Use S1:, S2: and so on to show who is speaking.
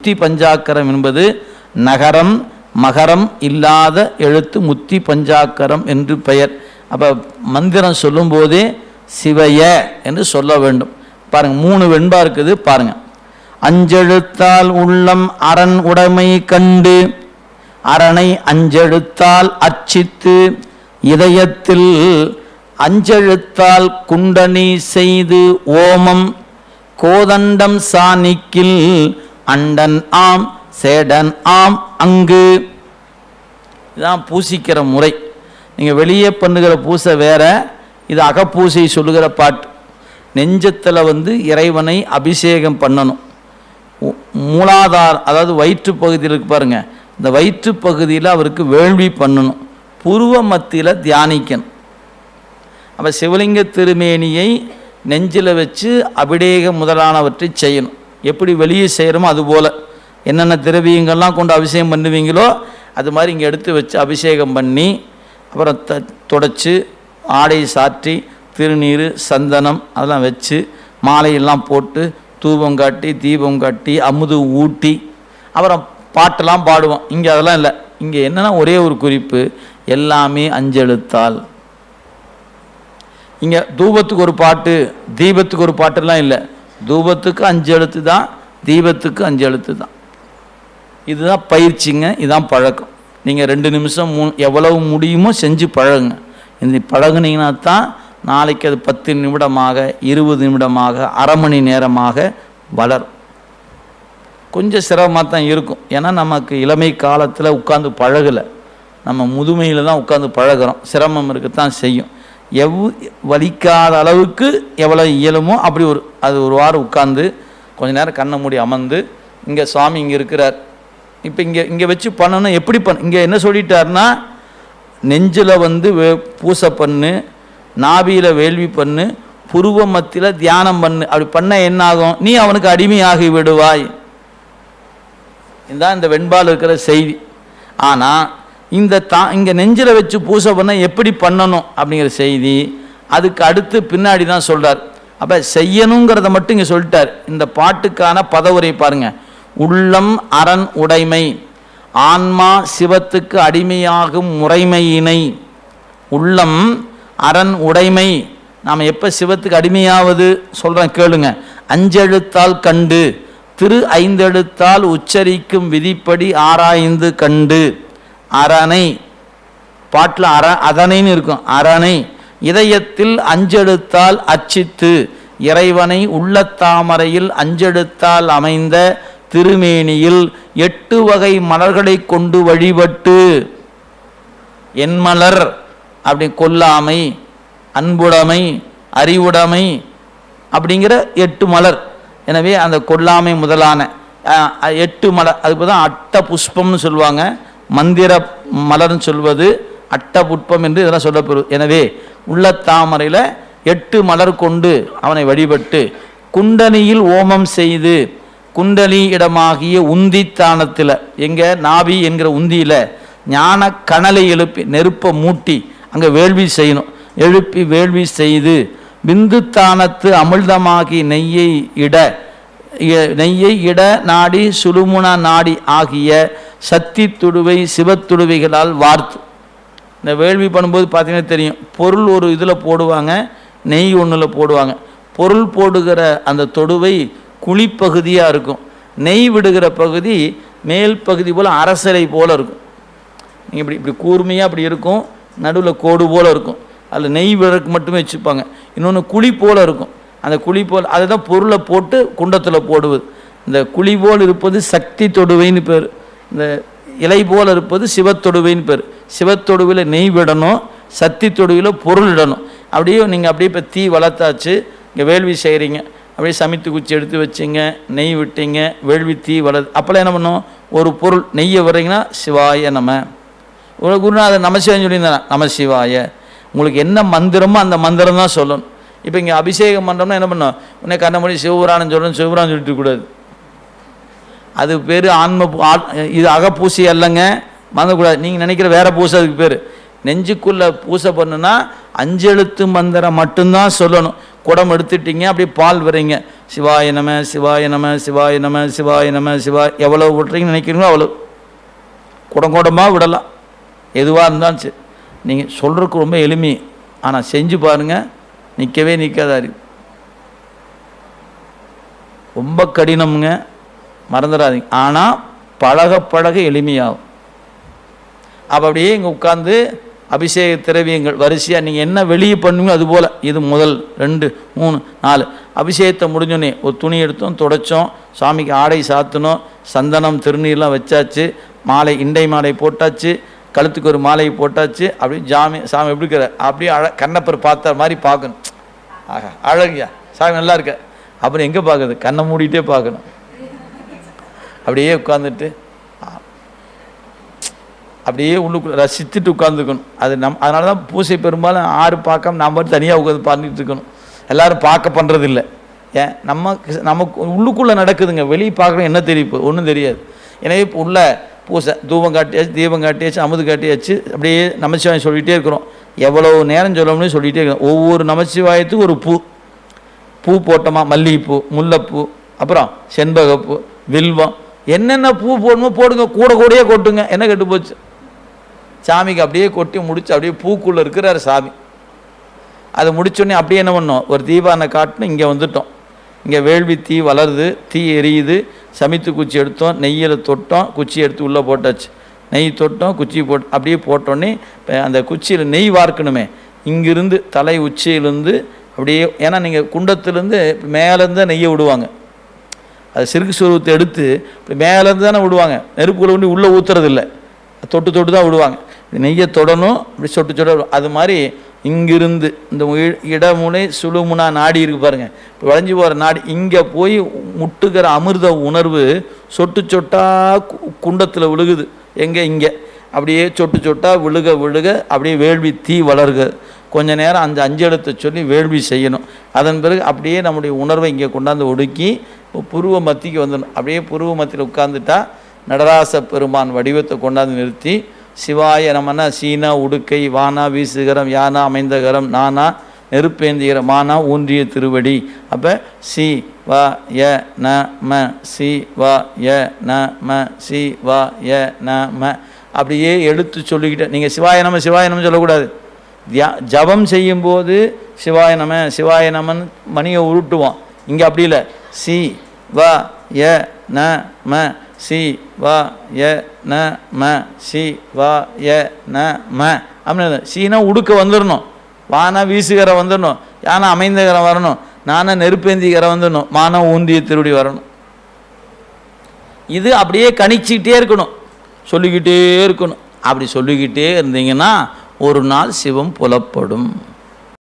S1: முத்தி பஞ்சாக்கரம் என்பது நகரம் மகரம் இல்லாத எழுத்து முத்தி பஞ்சாக்கரம் என்று பெயர். அப்போ மந்திரம் சொல்லும்போதே சிவய என்று சொல்ல வேண்டும். பாருங்கள் மூணு வெண்பா இருக்குது பாருங்க. அஞ்செழுத்தால் உள்ளம் அரண் உடைமை கண்டு அரணை அஞ்செழுத்தால் அச்சித்து இதயத்தில் அஞ்செழுத்தால் குண்டனி செய்து ஓமம் கோதண்டம் சாணிக்கில் அண்டன் ஆம் சேடன் ஆம் அங்கு. இதான் பூசிக்கிற முறை. நீங்கள் வெளியே பண்ணுகிற பூசை வேற இது அகப்பூசை சொல்லுகிற பாட்டு. நெஞ்சத்தில் வந்து இறைவனை அபிஷேகம் பண்ணணும். மூலாதார் அதாவது வயிற்று பகுதியில் இருக்கு பாருங்க இந்த வயிற்று பகுதியில் அவருக்கு வேள்வி பண்ணணும். புருவ மத்தியில் தியானிக்கணும். அப்போ சிவலிங்க திருமேனியை நெஞ்சில் வச்சு அபிடேகம் முதலானவற்றை செய்யணும். எப்படி வெளியே செய்கிறோமோ அது போல் என்னென்ன திரவியங்கள்லாம் கொண்டு அபிஷேகம் பண்ணுவீங்களோ அது மாதிரி இங்கே எடுத்து வச்சு அபிஷேகம் பண்ணி அப்புறம் த தொடச்சி ஆடை சாற்றி திருநீர் சந்தனம் அதெல்லாம் வச்சு மாலையெல்லாம் போட்டு தூபம் காட்டி தீபம் காட்டி அமுது ஊட்டி அப்புறம் பாட்டெல்லாம் பாடுவோம். இங்கே அதெல்லாம் இல்லை. இங்கே என்னென்னா ஒரே ஒரு குறிப்பு எல்லாமே அஞ்செழுத்தால். இங்கே தூபத்துக்கு ஒரு பாட்டு தீபத்துக்கு ஒரு பாட்டுலாம் இல்லை. தூபத்துக்கு அஞ்சு எழுத்து தான் தீபத்துக்கு அஞ்சு எழுத்து தான். இதுதான் பயிற்சிங்க இதுதான் பழக்கம். நீங்கள் ரெண்டு நிமிஷம் மூணு எவ்வளவு முடியுமோ செஞ்சு பழகுங்க. இந்த பழகுனீங்கன்னா தான் நாளைக்கு அது பத்து நிமிடமாக இருபது நிமிடமாக அரை மணி நேரமாக வளரும். கொஞ்சம் சிரமமாக தான் இருக்கும். ஏன்னா நமக்கு இளமை காலத்தில் உட்காந்து பழகலை. நம்ம முதுமையில் தான் உட்காந்து பழகுறோம். சிரமம் இருக்கத்தான் செய்யும். எவ் வலிக்காத அளவுக்கு எவ்வளோ இயலுமோ அப்படி ஒரு அது ஒரு வாரம் உட்காந்து கொஞ்ச நேரம் கண்ணை மூடி அமர்ந்து இங்கே சுவாமி இங்கே இருக்கிறார். இப்போ இங்கே இங்கே வச்சு பண்ணணும் எப்படி பண்ண இங்கே என்ன சொல்லிட்டாருன்னா நெஞ்சில் வந்து வே பூசை பண்ணு நாபியில் வேள்வி பண்ணு புருவ மத்தியில் தியானம் பண்ணு. அப்படி பண்ண என்ன ஆகும் நீ அவனுக்கு அடிமையாகி விடுவாய். இதுதான் இந்த வெண்பால் இருக்கிற செய்தி. ஆனால் இந்த தா இங்கே நெஞ்சில் வச்சு பூசை பண்ண எப்படி பண்ணணும் அப்படிங்கிற செய்தி அதுக்கு அடுத்து பின்னாடி தான் சொல்கிறார் அப்போ செய்யணுங்கிறத மட்டும் இங்கே சொல்லிட்டார். இந்த பாட்டுக்கான பதவுரை பாருங்க. உள்ளம் அரண் உடைமை ஆன்மா சிவத்துக்கு அடிமையாகும் முறைமையினை. உள்ளம் அரண் உடைமை நாம் எப்போ சிவத்துக்கு அடிமையாவது சொல்கிறேன் கேளுங்க. அஞ்செழுத்தால் கண்டு திரு ஐந்தெழுத்தால் உச்சரிக்கும் விதிப்படி ஆராய்ந்து கண்டு. அரணை. பாட்டில் அர அதனைன்னு இருக்கும். அரணை. இதயத்தில் அஞ்செழுத்தால் அச்சித்து இறைவனை உள்ளத்தாமரையில் அஞ்செழுத்தால் அமைந்த திருமேனியில் எட்டு வகை மலர்களை கொண்டு வழிபட்டு என்மலர் அப்படி கொல்லாமை அன்புடைமை அறிவுடைமை அப்படிங்கிற எட்டு மலர். எனவே அந்த கொல்லாமை முதலான எட்டு மலர் அதுக்கு தான் அட்ட புஷ்பம்னு சொல்லுவாங்க. மந்திர மலர்னு சொல்வது அட்டபுட்பம் என்று இதெல்லாம் சொல்லப்பெறும் எனவே உள்ள தாமரையில் எட்டு மலர் கொண்டு அவனை வழிபட்டு குண்டனியில் ஓமம் செய்து குண்டலி இடமாகிய உந்தித்தானத்தில் எங்கே நாபி என்கிற உந்தியில் ஞான கனலை எழுப்பி நெருப்பை மூட்டி அங்கே வேள்வி செய்யணும். எழுப்பி வேள்வி செய்து விந்துத்தானத்து அமிழ்தமாகி நெய்யை இட நெய்யை இட நாடி சுடுமுனா நாடி ஆகிய சக்தி துடுவை சிவத்துடுவைகளால் வார்த்து. இந்த வேள்வி பண்ணும்போது பார்த்தீங்கன்னா தெரியும். பொருள் ஒரு இதில் போடுவாங்க நெய் ஒன்றில் போடுவாங்க. பொருள் போடுகிற அந்த தொடுவை குழிப்பகுதியாக இருக்கும். நெய் விடுகிற பகுதி மேல் பகுதி போல் அரசலை போல் இருக்கும். நீங்கள் இப்படி இப்படி கூர்மையாக அப்படி இருக்கும். நடுவில் கோடு போல் இருக்கும். அதில் நெய் விளக்கு மட்டுமே வச்சுப்பாங்க. இன்னொன்று குழி போல் இருக்கும். அந்த குழி போல் அதை தான் பொருளை போட்டு குண்டத்தில் போடுவது. இந்த குழி போல் இருப்பது சக்தி தொடுவைன்னு பேர். இந்த இலை போல் இருப்பது சிவத்தொடுவைன்னு பேர். சிவத்தொடுவில் நெய் விடணும் சக்தி தொடுவில் பொருள் இடணும். அப்படியே நீங்கள் அப்படியே இப்போ தீ வளர்த்தாச்சு இங்கே வேள்வி செய்கிறீங்க அப்படியே சமைத்து குச்சி எடுத்து வச்சிங்க நெய் விட்டீங்க வேள்வி தீ வளர்த்து அப்போல்லாம் என்ன பண்ணும்? ஒரு பொருள் நெய்யை வர்றீங்கன்னா சிவாய நம்ம ஒரு குருநாதர் நமசிவாயன்னு சொல்லியிருந்தாங்க நமசிவாய உங்களுக்கு என்ன மந்திரமோ அந்த மந்திரம் தான் சொல்லணும். இப்போ இங்கே அபிஷேகம் பண்ணுறோம்னா என்ன பண்ணோம்? உடனே கண்ணமொழி சிவபுராணம் சொல்லணும் சிவபுராணம் சொல்லிட்டு கூடாது அது பேர் ஆன்ம பூ- இது அகப்பூசி அல்லங்க. மறந்துக்கூடாது நீங்கள் நினைக்கிற வேற பூசை அதுக்கு பேர். நெஞ்சுக்குள்ளே பூசை பண்ணுனா அஞ்செழுத்து மந்திரம் மட்டும்தான் சொல்லணும். குடம் எடுத்துட்டீங்க அப்படியே பால் வரீங்க. சிவாய நம சிவாய நம சிவாய நம சிவாய நம சிவா எவ்வளோ விட்றீங்கன்னு நினைக்கிறீங்களோ அவ்வளோ குடம் குடமாக விடலாம். எதுவாக இருந்தாலும் சரி. நீங்கள் சொல்கிறதுக்கு ரொம்ப எளிமை. ஆனால் செஞ்சு பாருங்கள் நிற்கவே நிற்காத அறிவு ரொம்ப கடினம்ங்க. மறந்துடாதீங்க ஆனால் பழக பழக எளிமையாகும். அப்போ அப்படியே இங்கே உட்காந்து அபிஷேக திரவியங்கள் வரிசையாக நீங்கள் என்ன வெளியே பண்ணுங்க அது போல். இது முதல் ரெண்டு மூணு நாலு. அபிஷேகத்தை முடிஞ்சோன்னே ஒரு துணி எடுத்தோம் துடைச்சோம். சாமிக்கு ஆடை சாத்தினோம் சந்தனம் திருநீர்லாம் வச்சாச்சு. மாலை இண்டை மாலை போட்டாச்சு. கழுத்துக்கு ஒரு மாலையை போட்டாச்சு அப்படியே ஜாமி சாமி எப்படி இருக்கிற அப்படியே அழ கண்ணப்பர் பார்த்த மாதிரி பார்க்கணும். ஆஹா அழகியா? சாமி நல்லா இருக்க. அப்புறம் எங்கே பார்க்குறது? கண்ணை மூடிட்டே பார்க்கணும். அப்படியே உட்காந்துட்டு அப்படியே உள்ளுக்குள்ள ரசித்துட்டு உட்காந்துக்கணும் அது நம் அதனால தான் பூசை பெரும்பாலும் ஆறு பார்க்காம நாம் மட்டும் தனியாக உட்காந்து பண்ணிட்டு இருக்கணும். எல்லாரும் பார்க்க பண்ணுறது இல்லை ஏன்? நம்ம நமக்கு உள்ளுக்குள்ளே நடக்குதுங்க. வெளியே பார்க்குறோம் என்ன தெரியும் ஒன்றும் தெரியாது. எனவே இப்போ உள்ள பூசை தூபம் காட்டியாச்சு தீபம் காட்டியாச்சு அமுது காட்டியாச்சு அப்படியே நமச்சிவாயம் சொல்லிகிட்டே இருக்கிறோம். எவ்வளோ நேரம் சொல்லணும்னு சொல்லிகிட்டே இருக்கிறோம். ஒவ்வொரு நமச்சிவாயத்துக்கும் ஒரு பூ. பூ போட்டோமா? மல்லிகைப்பூ முல்லைப்பூ அப்புறம் செண்பகப்பூ வில்வம். என்னென்ன பூ போடணுமோ போடுங்க. கூட கூடயே கொட்டுங்க. என்ன கெட்டு போச்சு? சாமிக்கு அப்படியே கொட்டி முடிச்சு அப்படியே பூக்குள்ளே இருக்கிறார் சாமி. அதை முடிச்சோடனே அப்படியே என்ன பண்ணோம்? ஒரு தீபானை காட்டுன்னு இங்கே வந்துட்டோம். இங்கே வேள்வி தீ வளருது தீ எரியுது. சமைத்து குச்சி எடுத்தோம் நெய்யில் தொட்டோம் குச்சி எடுத்து உள்ளே போட்டாச்சு. நெய் தொட்டோம் குச்சி போட் அப்படியே போட்டோன்னே இப்போ அந்த குச்சியில் நெய் வார்க்கணுமே. இங்கிருந்து தலை உச்சியிலேருந்து அப்படியே ஏன்னா நீங்கள் குண்டத்துலேருந்து மேலேருந்து நெய்யை விடுவாங்க. அது சிறுக்கு சுருவத்தை எடுத்து இப்படி மேலேருந்து தானே விடுவாங்க. நெருப்புக்குள்ள கொண்டு உள்ளே ஊற்றுறதில்ல தொட்டு தொட்டு தான் விடுவாங்க. நெய்யை தொடணும் இப்படி சொட்டு சொட்டு அது மாதிரி இங்கிருந்து இந்த இ- இடமுனை சுழுமுனா நாடி இருக்கு பாருங்க. இப்போ வளைஞ்சு போகிற நாடி இங்கே போய் முட்டுக்கிற அமிர்த உணர்வு சொட்டு சொட்டா குண்டத்தில் விழுகுது. எங்கே? இங்கே. அப்படியே சொட்டு சொட்டா விழுக விழுக அப்படியே வேள்வி தீ வளருக கொஞ்ச நேரம் அந்த அஞ்செழுத்தை சொல்லி வேள்வி செய்யணும். அதன் பிறகு அப்படியே நம்முடைய உணர்வை இங்கே கொண்டாந்து ஒடுக்கி இப்போ புருவ மத்திக்கு வந்துடணும். அப்படியே புருவ மத்தியில் உட்காந்துட்டா நடராச பெருமான் வடிவத்தை கொண்டாந்து நிறுத்தி சிவாய நமன சீனா உடுக்கை வானா வீசுகரம் யானா அமைந்தகரம் நானா நெருப்பேந்திகிற மானா ஊன்றிய திருவடி. அப்போ சி வ ய ந ம சி வ ய ந ம சி வ ய ந ம. அப்படியே எடுத்து சொல்லிக்கிட்டே. நீங்கள் சிவாய நம சிவாய நம சொல்லக்கூடாது. தியா ஜபம் செய்யும்போது சிவாய நம சிவாய நமன் மணியை உருட்டுவோம். இங்கே அப்படி இல்லை. சி வ ய ந ம சி வ ய ந ம சி வ ய ந ம. அப்படின்னு சீனா உடுக்க வந்துடணும் வானா வீசுகிற வந்துடணும் யானை அமைந்தகர வரணும். நானா நெருப்பேந்திக்கிற வந்துடணும் மானா ஊந்திய திருடி வரணும். இது அப்படியே கணிச்சிக்கிட்டே இருக்கணும். சொல்லிக்கிட்டே இருக்கணும். அப்படி சொல்லிக்கிட்டே இருந்தீங்கன்னா ஒரு நாள் சிவம் புலப்படும்.